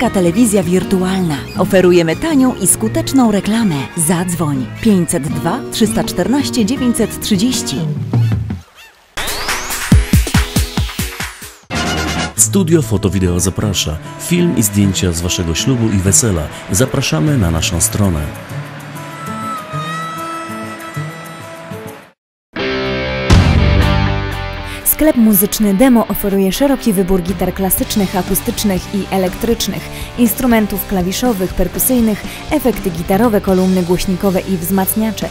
Polska Telewizja Wirtualna. Oferujemy tanią i skuteczną reklamę. Zadzwoń 502 314 930. Studio Foto Wideo zaprasza. Film i zdjęcia z Waszego ślubu i wesela. Zapraszamy na naszą stronę. Sklep muzyczny Demo oferuje szeroki wybór gitar klasycznych, akustycznych i elektrycznych, instrumentów klawiszowych, perkusyjnych, efekty gitarowe, kolumny głośnikowe i wzmacniacze.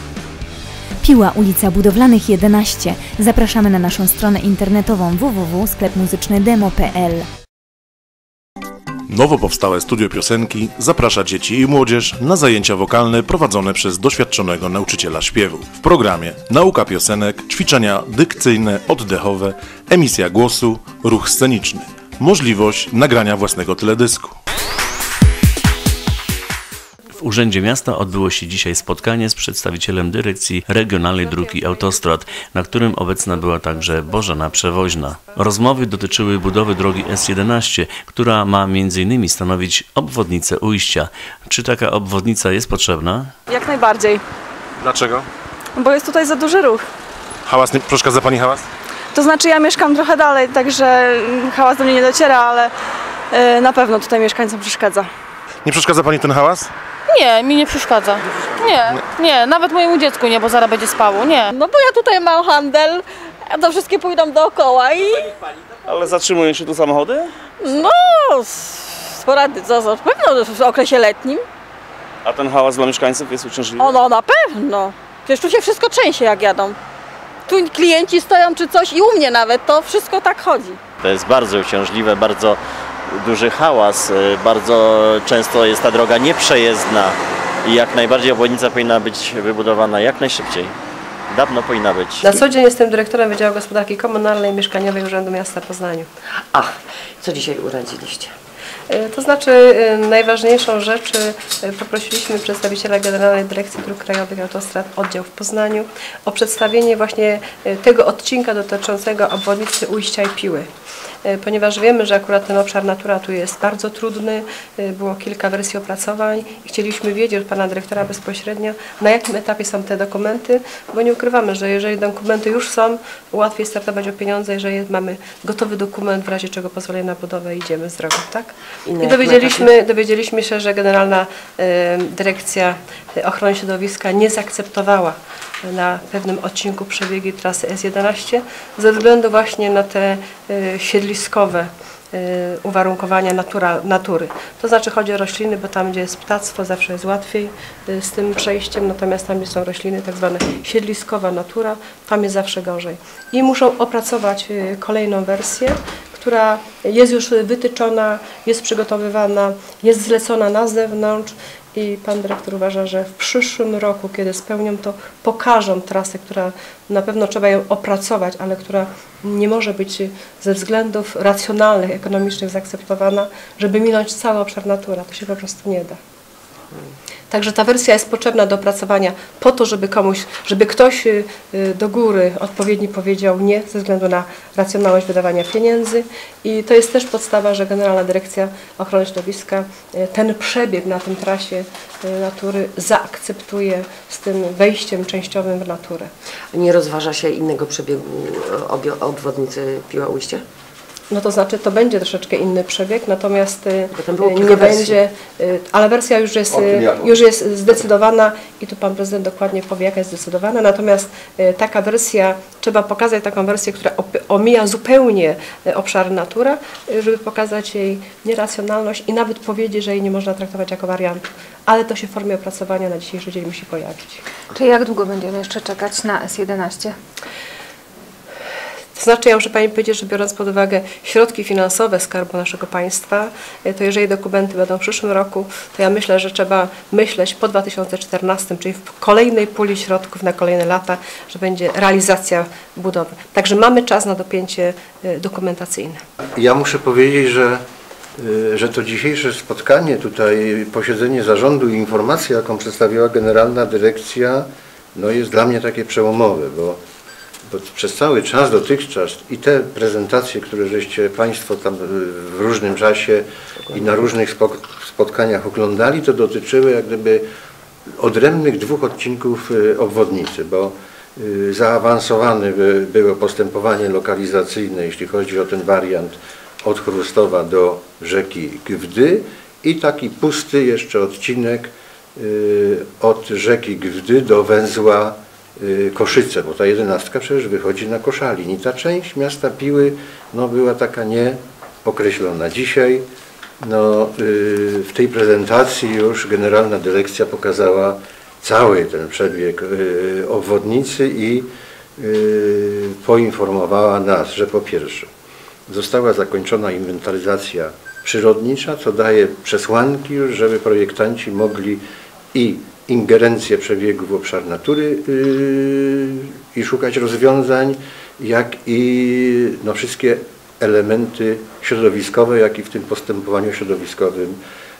Piła, ulica Budowlanych 11. Zapraszamy na naszą stronę internetową www.sklepmuzycznydemo.pl. Nowo powstałe studio piosenki zaprasza dzieci i młodzież na zajęcia wokalne prowadzone przez doświadczonego nauczyciela śpiewu. W programie nauka piosenek, ćwiczenia dykcyjne, oddechowe, emisja głosu, ruch sceniczny. Możliwość nagrania własnego teledysku. W Urzędzie Miasta odbyło się dzisiaj spotkanie z przedstawicielem Dyrekcji Regionalnej Dróg i Autostrad, na którym obecna była także Bożena Przewoźna. Rozmowy dotyczyły budowy drogi S11, która ma m.in. stanowić obwodnicę ujścia. Czy taka obwodnica jest potrzebna? Jak najbardziej, Dlaczego? bo jest tutaj za duży ruch. Hałas, nie, przeszkadza Pani hałas? To znaczy ja mieszkam trochę dalej, także mm, hałas do mnie nie dociera, ale e, na pewno tutaj mieszkańcom przeszkadza. Nie przeszkadza Pani ten hałas? Nie, mi nie przeszkadza. Nie, nie, nawet mojemu dziecku nie, bo zaraz będzie spało, nie. No bo ja tutaj mam handel, a to wszystkie pójdą dookoła i Ale zatrzymują się tu samochody? no sporady, co, co, pewno w okresie letnim. A ten hałas dla mieszkańców jest uciążliwy? O no na pewno. Przecież tu się wszystko trzęsie jak jadą. Tu klienci stoją czy coś i u mnie nawet, to wszystko tak chodzi. To jest bardzo uciążliwe, bardzo duży hałas, y, bardzo często jest ta droga nieprzejezdna i jak najbardziej obwodnica powinna być wybudowana jak najszybciej. Dawno powinna być. Na co dzień jestem dyrektorem Wydziału Gospodarki Komunalnej i Mieszkaniowej Urzędu Miasta Poznaniu. A, co dzisiaj uradziliście? E, To znaczy e, najważniejszą rzecz poprosiliśmy przedstawiciela Generalnej Dyrekcji Dróg Krajowych Autostrad Oddział w Poznaniu o przedstawienie właśnie tego odcinka dotyczącego obwodnicy Ujścia i Piły. E, Ponieważ wiemy, że akurat ten obszar natura tu jest bardzo trudny, e, było kilka wersji opracowań i chcieliśmy wiedzieć od pana dyrektora bezpośrednio, na jakim etapie są te dokumenty, bo nie ukrywamy, że jeżeli dokumenty już są, łatwiej startować o pieniądze, jeżeli mamy gotowy dokument, w razie czego pozwolenie na budowę idziemy z drogą, tak? I I dowiedzieliśmy, dowiedzieliśmy się, że Generalna e, Dyrekcja Ochrony Środowiska nie zaakceptowała na pewnym odcinku przebiegi trasy S11 ze względu właśnie na te e, siedliskowe e, uwarunkowania natura, natury. To znaczy chodzi o rośliny, bo tam gdzie jest ptactwo zawsze jest łatwiej e, z tym przejściem, natomiast tam gdzie są rośliny, tak zwane siedliskowa natura, tam jest zawsze gorzej. I muszą opracować kolejną wersję, która jest już wytyczona, jest przygotowywana, jest zlecona na zewnątrz i pan dyrektor uważa, że w przyszłym roku, kiedy spełnią to, pokażą trasę, która na pewno trzeba ją opracować, ale która nie może być ze względów racjonalnych, ekonomicznych zaakceptowana, żeby minąć cały obszar natura. To się po prostu nie da. Także ta wersja jest potrzebna do opracowania po to, żeby komuś, żeby ktoś y, y, do góry odpowiedni powiedział nie ze względu na racjonalność wydawania pieniędzy i to jest też podstawa, że Generalna Dyrekcja Ochrony Środowiska y, ten przebieg na tym trasie natury zaakceptuje z tym wejściem częściowym w naturę. Nie rozważa się innego przebiegu obwodnicy Piła Ujście? No to znaczy to będzie troszeczkę inny przebieg, natomiast y, nie będzie, y, ale wersja już jest, y, już jest zdecydowana i tu Pan Prezydent dokładnie powie jaka jest zdecydowana, natomiast taka wersja, trzeba pokazać taką wersję, która omija zupełnie obszar natura, żeby pokazać jej nieracjonalność i nawet powiedzieć, że jej nie można traktować jako wariantu, ale to się w formie opracowania na dzisiejszy dzień musi pojawić. Czy jak długo będziemy jeszcze czekać na S11? To znaczy, ja muszę Pani powiedzieć, że biorąc pod uwagę środki finansowe Skarbu naszego państwa, e, to jeżeli dokumenty będą w przyszłym roku, to ja myślę, że trzeba myśleć po 2014, czyli w kolejnej puli środków na kolejne lata, że będzie realizacja budowy. Także mamy czas na dopięcie e, dokumentacyjne. Ja muszę powiedzieć, że, y, że to dzisiejsze spotkanie, tutaj posiedzenie zarządu i informacja, jaką przedstawiła Generalna Dyrekcja, no jest dla mnie takie przełomowe, bo przez cały czas dotychczas i te prezentacje, które żeście Państwo tam y, w różnym czasie i na różnych spotkaniach oglądali, to dotyczyły jak gdyby odrębnych dwóch odcinków y, obwodnicy, bo y, zaawansowane by- było postępowanie lokalizacyjne, jeśli chodzi o ten wariant od Chrustowa do rzeki Gwdy i taki pusty jeszcze odcinek od rzeki Gwdy do węzła Koszyce, bo ta jedenastka przecież wychodzi na Koszalin i ta część miasta Piły no, była taka nieokreślona. Dzisiaj no, y, w tej prezentacji już Generalna Dyrekcja pokazała cały ten przebieg y, obwodnicy i y, poinformowała nas, że po pierwsze została zakończona inwentaryzacja przyrodnicza, co daje przesłanki już, żeby projektanci mogli i ingerencję przebiegu w obszar natury yy, i szukać rozwiązań, jak i no, wszystkie elementy środowiskowe, jak i w tym postępowaniu środowiskowym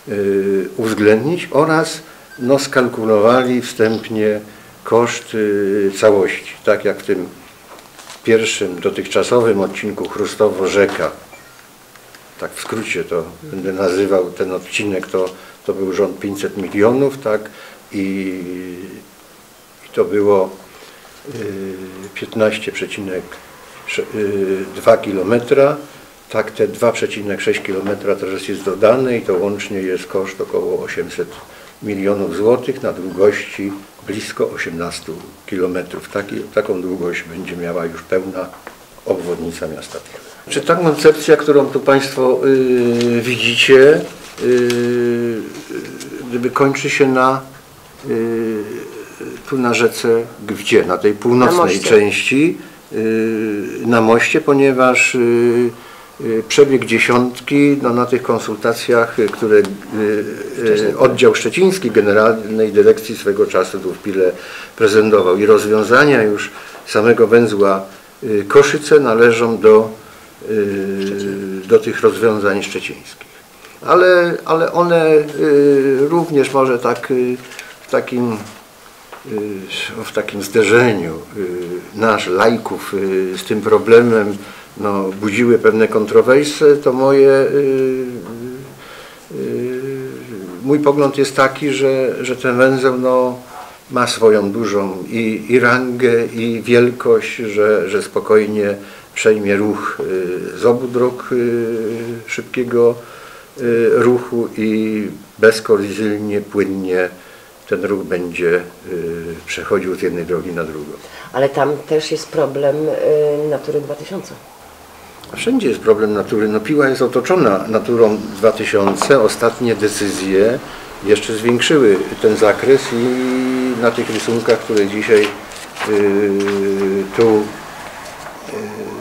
yy, uwzględnić oraz no, skalkulowali wstępnie koszt yy, całości, tak jak w tym pierwszym dotychczasowym odcinku Chrustowo-Rzeka, tak w skrócie to będę nazywał ten odcinek, to, to był rząd 500 milionów, tak, i, i to było y, 15,2 kilometra, tak te 2,6 kilometra teraz jest dodane i to łącznie jest koszt około 800 milionów złotych na długości blisko 18 kilometrów. Taki, taką długość będzie miała już pełna obwodnica miasta. Czy ta koncepcja, którą tu Państwo y, widzicie, y, gdyby kończy się na y, tu na rzece Gwdzie, na tej północnej moście. części, y, na moście, ponieważ y, y, przebieg dziesiątki no, na tych konsultacjach, y, które y, y, oddział szczeciński Generalnej Dyrekcji swego czasu tu w Pile prezentował i rozwiązania już samego węzła y, Koszyce należą do, y, do tych rozwiązań szczecińskich. Ale, ale one y, również może tak y, takim y, w takim zderzeniu y, nasz, lajków y, z tym problemem no, budziły pewne kontrowersje, to moje, mój pogląd jest taki, że, że ten węzeł no, ma swoją dużą i, i rangę, i wielkość, że, że spokojnie przejmie ruch z obu dróg szybkiego ruchu i bezkolizyjnie, płynnie ten ruch będzie y, przechodził z jednej drogi na drugą. Ale tam też jest problem y, Natury 2000. Wszędzie jest problem natury. No, Piła jest otoczona naturą 2000. Ostatnie decyzje jeszcze zwiększyły ten zakres i na tych rysunkach, które dzisiaj y, tu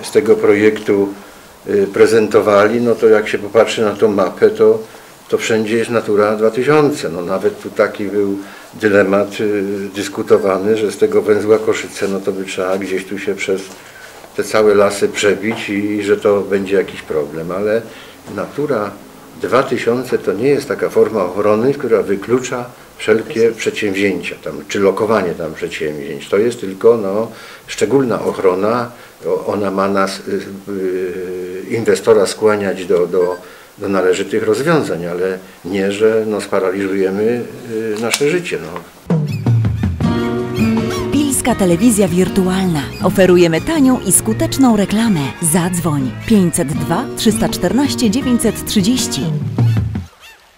z tego projektu prezentowali, no to jak się popatrzy na tą mapę, to, to wszędzie jest Natura 2000. No nawet tu taki był dylemat y, dyskutowany, że z tego węzła Koszyce, no to by trzeba gdzieś tu się przez te całe lasy przebić i że to będzie jakiś problem, ale Natura 2000 to nie jest taka forma ochrony, która wyklucza wszelkie przedsięwzięcia, tam, czy lokowanie tam przedsięwzięć. To jest tylko no, szczególna ochrona. Ona ma nas, y, y, inwestora skłaniać do, do, do należytych rozwiązań, ale nie, że no, sparaliżujemy y, nasze życie. No. Pilska Telewizja Wirtualna. Oferujemy tanią i skuteczną reklamę. Zadzwoń 502 314 930.